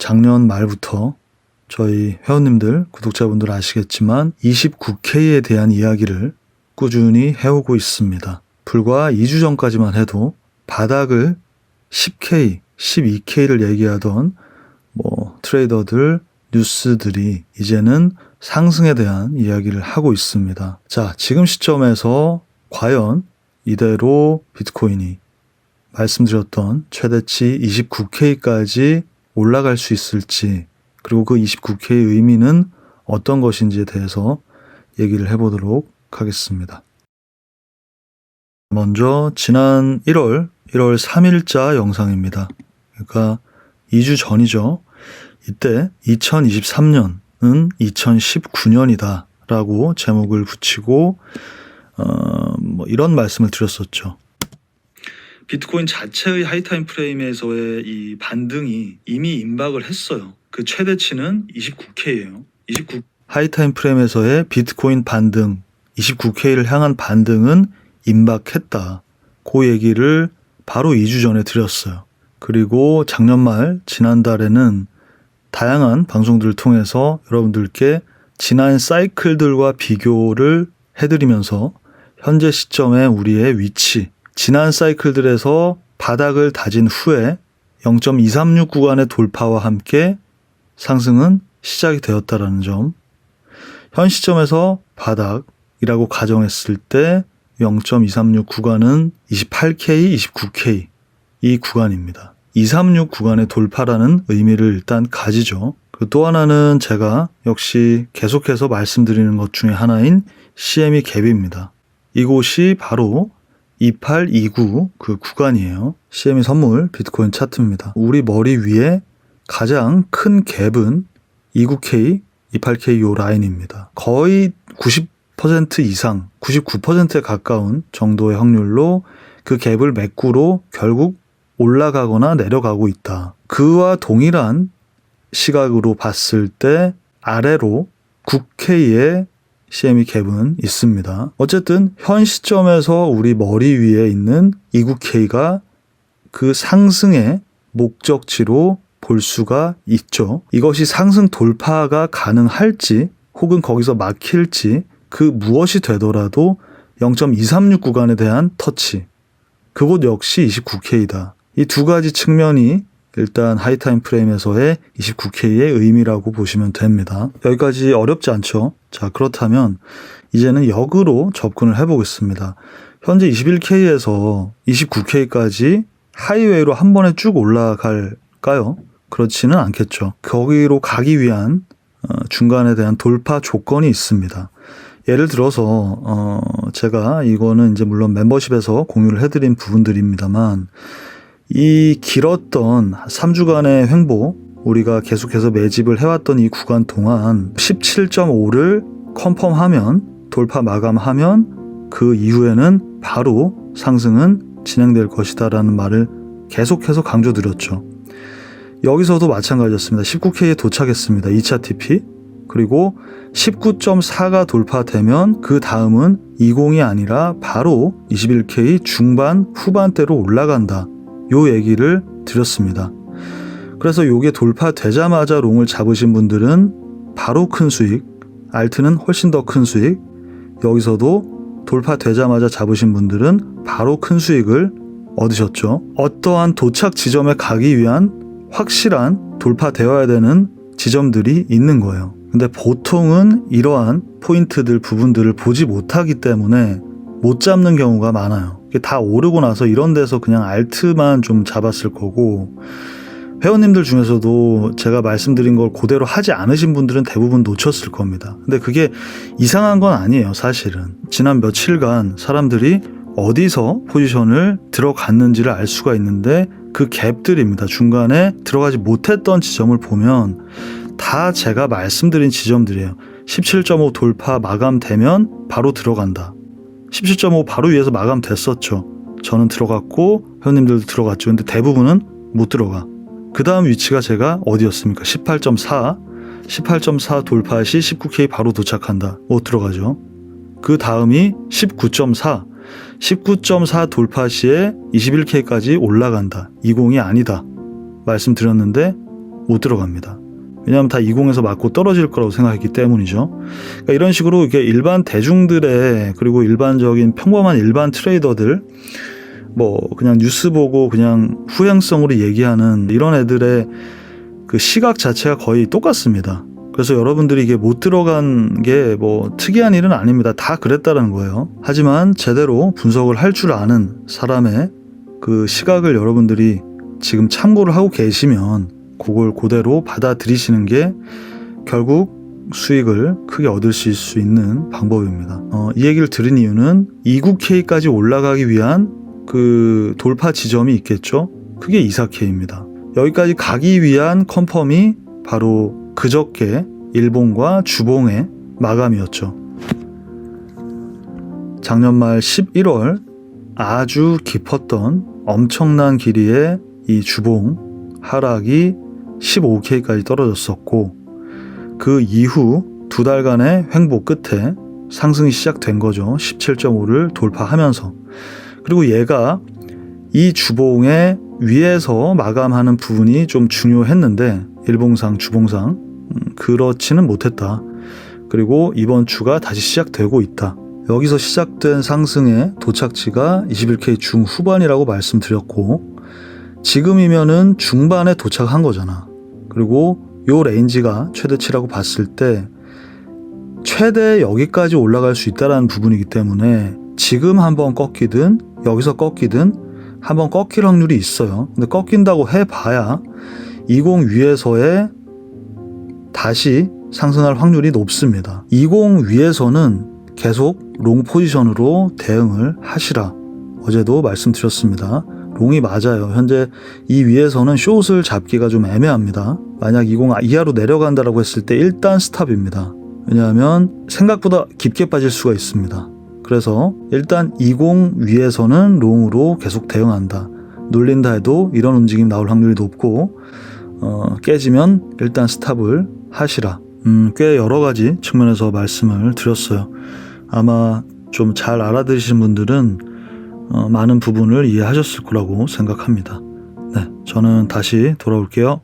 작년 말부터 저희 회원님들, 구독자분들 아시겠지만 29K에 대한 이야기를 꾸준히 해오고 있습니다. 불과 2주 전까지만 해도 바닥을 10K, 12K를 얘기하던 뭐 트레이더들, 뉴스들이 이제는 상승에 대한 이야기를 하고 있습니다. 자, 지금 시점에서 과연 이대로 비트코인이 말씀드렸던 최대치 29K까지 올라갈 수 있을지, 그리고 그 29K의 의미는 어떤 것인지에 대해서 얘기를 해보도록 하겠습니다. 먼저 지난 1월, 1월 3일자 영상입니다. 그러니까 2주 전이죠. 이때 2023년은 2019년이다 라고 제목을 붙이고 어, 뭐 이런 말씀을 드렸었죠. 비트코인 자체의 하이타임 프레임에서의 이 반등이 이미 임박을 했어요. 그 최대치는 29K예요. 29 하이타임 프레임에서의 비트코인 반등 29K를 향한 반등은 임박했다. 그 얘기를 바로 2주 전에 드렸어요. 그리고 작년 말 지난달에는 다양한 방송들을 통해서 여러분들께 지난 사이클들과 비교를 해드리면서 현재 시점의 우리의 위치, 지난 사이클들에서 바닥을 다진 후에 0.236 구간의 돌파와 함께 상승은 시작이 되었다라는 점. 현 시점에서 바닥이라고 가정했을 때 0.236 구간은 28K, 29K 이 구간입니다. 236 구간의 돌파라는 의미를 일단 가지죠. 또 하나는 제가 역시 계속해서 말씀드리는 것 중에 하나인 CME 갭입니다. 이곳이 바로 2829 그 구간이에요. CME 선물 비트코인 차트입니다. 우리 머리 위에 가장 큰 갭은 29K, 28K 요 라인입니다. 거의 90% 이상, 99%에 가까운 정도의 확률로 그 갭을 매꾸로 결국 올라가거나 내려가고 있다. 그와 동일한 시각으로 봤을 때 아래로 9K의 CME 갭은 있습니다. 어쨌든 현 시점에서 우리 머리 위에 있는 29K가 그 상승의 목적지로 볼 수가 있죠. 이것이 상승 돌파가 가능할지 혹은 거기서 막힐지 그 무엇이 되더라도 0.236 구간에 대한 터치. 그곳 역시 29K다. 이 두 가지 측면이 일단 하이 타임 프레임에서의 29K의 의미라고 보시면 됩니다. 여기까지 어렵지 않죠? 자, 그렇다면 이제는 역으로 접근을 해보겠습니다. 현재 21K에서 29K까지 하이웨이로 한 번에 쭉 올라갈까요? 그렇지는 않겠죠. 거기로 가기 위한 어, 중간에 대한 돌파 조건이 있습니다. 예를 들어서 어 제가 이거는 이제 물론 멤버십에서 공유를 해드린 부분들입니다만 이 길었던 3주간의 횡보 우리가 계속해서 매집을 해왔던 이 구간 동안 17.5를 컨펌하면 돌파 마감하면 그 이후에는 바로 상승은 진행될 것이다라는 말을 계속해서 강조드렸죠. 여기서도 마찬가지였습니다. 19K에 도착했습니다. 2차 TP. 그리고 19.4가 돌파되면 그 다음은 20이 아니라 바로 21K 중반 후반대로 올라간다. 요 얘기를 드렸습니다. 그래서 요게 돌파되자마자 롱을 잡으신 분들은 바로 큰 수익, 알트는 훨씬 더 큰 수익, 여기서도 돌파되자마자 잡으신 분들은 바로 큰 수익을 얻으셨죠. 어떠한 도착 지점에 가기 위한 확실한 돌파되어야 되는 지점들이 있는 거예요. 근데 보통은 이러한 포인트들 부분들을 보지 못하기 때문에 못 잡는 경우가 많아요. 다 오르고 나서 이런 데서 그냥 알트만 좀 잡았을 거고 회원님들 중에서도 제가 말씀드린 걸 그대로 하지 않으신 분들은 대부분 놓쳤을 겁니다. 근데 그게 이상한 건 아니에요, 사실은. 지난 며칠간 사람들이 어디서 포지션을 들어갔는지를 알 수가 있는데 그 갭들입니다. 중간에 들어가지 못했던 지점을 보면 다 제가 말씀드린 지점들이에요. 17.5 돌파 마감되면 바로 들어간다. 17.5 바로 위에서 마감됐었죠. 저는 들어갔고 회원님들도 들어갔죠. 근데 대부분은 못 들어가. 그 다음 위치가 제가 어디였습니까? 18.4. 18.4 돌파 시 19K 바로 도착한다. 못 들어가죠. 그 다음이 19.4. 19.4 돌파 시에 21K까지 올라간다. 20이 아니다. 말씀드렸는데 못 들어갑니다. 왜냐하면 다 20에서 맞고 떨어질 거라고 생각했기 때문이죠. 그러니까 이런 식으로 이게 일반 대중들의 그리고 일반적인 평범한 일반 트레이더들 뭐 그냥 뉴스 보고 그냥 후행성으로 얘기하는 이런 애들의 그 시각 자체가 거의 똑같습니다. 그래서 여러분들이 이게 못 들어간 게 뭐 특이한 일은 아닙니다. 다 그랬다는 거예요. 하지만 제대로 분석을 할 줄 아는 사람의 그 시각을 여러분들이 지금 참고를 하고 계시면 그걸 그대로 받아들이시는 게 결국 수익을 크게 얻으실 수 있는 방법입니다. 어, 이 얘기를 들은 이유는 29K까지 올라가기 위한 그 돌파 지점이 있겠죠. 그게 24K입니다. 여기까지 가기 위한 컨펌이 바로 그저께 일본과 주봉의 마감이었죠. 작년 말 11월 아주 깊었던 엄청난 길이의 이 주봉 하락이 15K까지 떨어졌었고 그 이후 두 달간의 횡보 끝에 상승이 시작된 거죠. 17.5를 돌파하면서. 그리고 얘가 이 주봉의 위에서 마감하는 부분이 좀 중요했는데 일봉상 주봉상 음, 그렇지는 못했다. 그리고 이번 주가 다시 시작되고 있다. 여기서 시작된 상승의 도착지가 21K 중후반이라고 말씀드렸고 지금이면은 중반에 도착한 거잖아. 그리고 요 레인지가 최대치라고 봤을 때 최대 여기까지 올라갈 수 있다라는 부분이기 때문에 지금 한번 꺾이든 여기서 꺾이든 한번 꺾일 확률이 있어요. 근데 꺾인다고 해봐야 20 위에서의 다시 상승할 확률이 높습니다. 20 위에서는 계속 롱 포지션으로 대응을 하시라. 어제도 말씀드렸습니다. 롱이 맞아요. 현재 이 위에서는 숏을 잡기가 좀 애매합니다. 만약 20 이하로 내려간다라고 했을 때 일단 스탑입니다. 왜냐하면 생각보다 깊게 빠질 수가 있습니다. 그래서 일단 20 위에서는 롱으로 계속 대응한다. 눌린다 해도 이런 움직임 나올 확률이 높고 어, 깨지면 일단 스탑을 하시라. 음, 꽤 여러 가지 측면에서 말씀을 드렸어요. 아마 좀 잘 알아들으신 분들은 어, 많은 부분을 이해하셨을 거라고 생각합니다. 네, 저는 다시 돌아올게요.